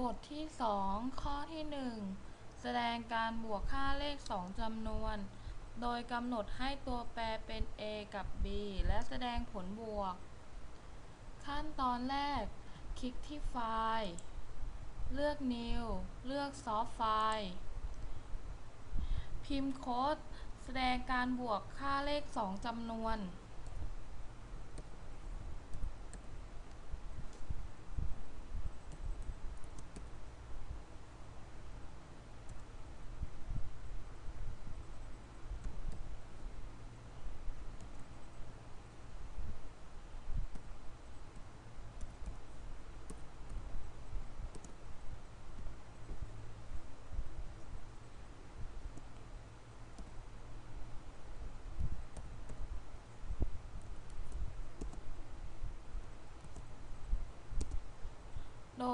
บทที่2ข้อที่1แสดงการบวกค่าเลข2จำนวน โดยกำหนดให้ตัวแปรเป็น a กับ b และแสดงผลบวก ขั้นตอนแรก คลิกที่ไฟล์ เลือก New เลือก Soft File พิมพ์โค้ด แสดงการบวกค่าเลข2จำนวน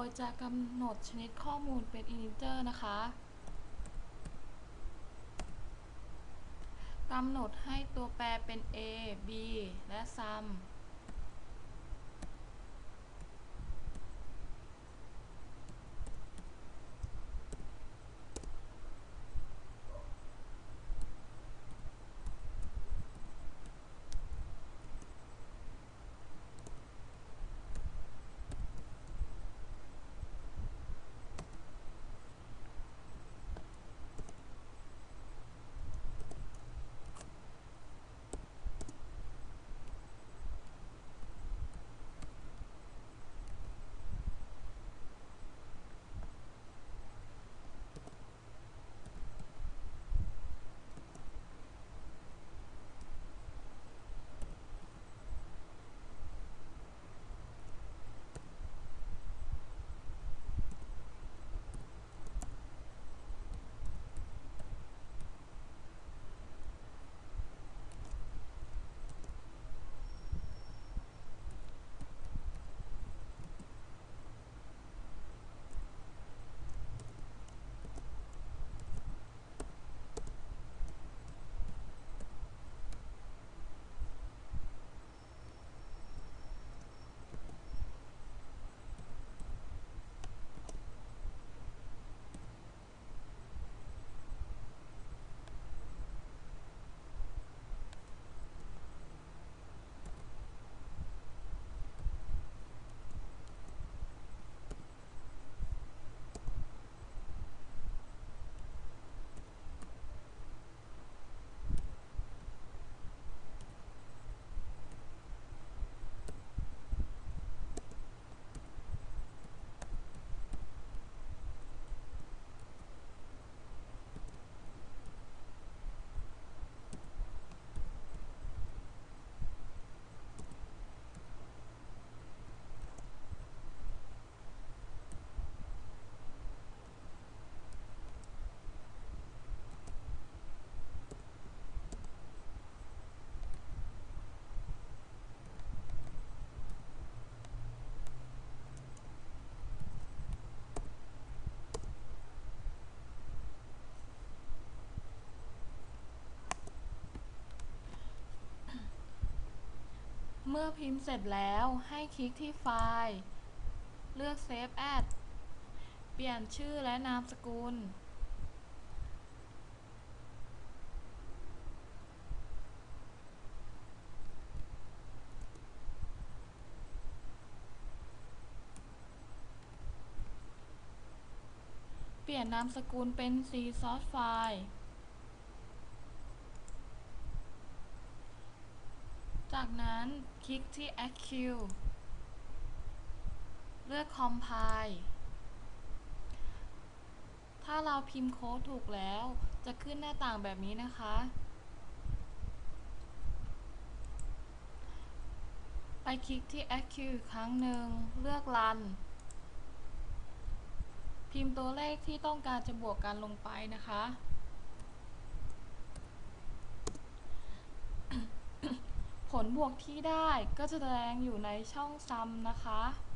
ยจะกำหนดชนิดข้อมูลเป็น integer นะคะกำหนดให้ตัวแปรเป็น a b และ sum เมื่อพิมพ์เสร็จแล้วให้คลิกที่ไฟล์ เลือก Save As เปลี่ยนชื่อและนามสกุล เปลี่ยนนามสกุลเป็น C Source File จากนั้นคลิกที่ Execute เลือก Compile ถ้าเราพิมพ์โค้ดถูกแล้ว จะขึ้นหน้าต่างแบบนี้นะคะ ไปคลิกที่ Execute อีกครั้งหนึ่ง เลือก Run พิมพ์ตัวเลขที่ต้องการจะบวกกันลงไปนะคะ ผ ลบวกที่ได้ก็จะแสดงอยู่ในช่องซัมนะคะ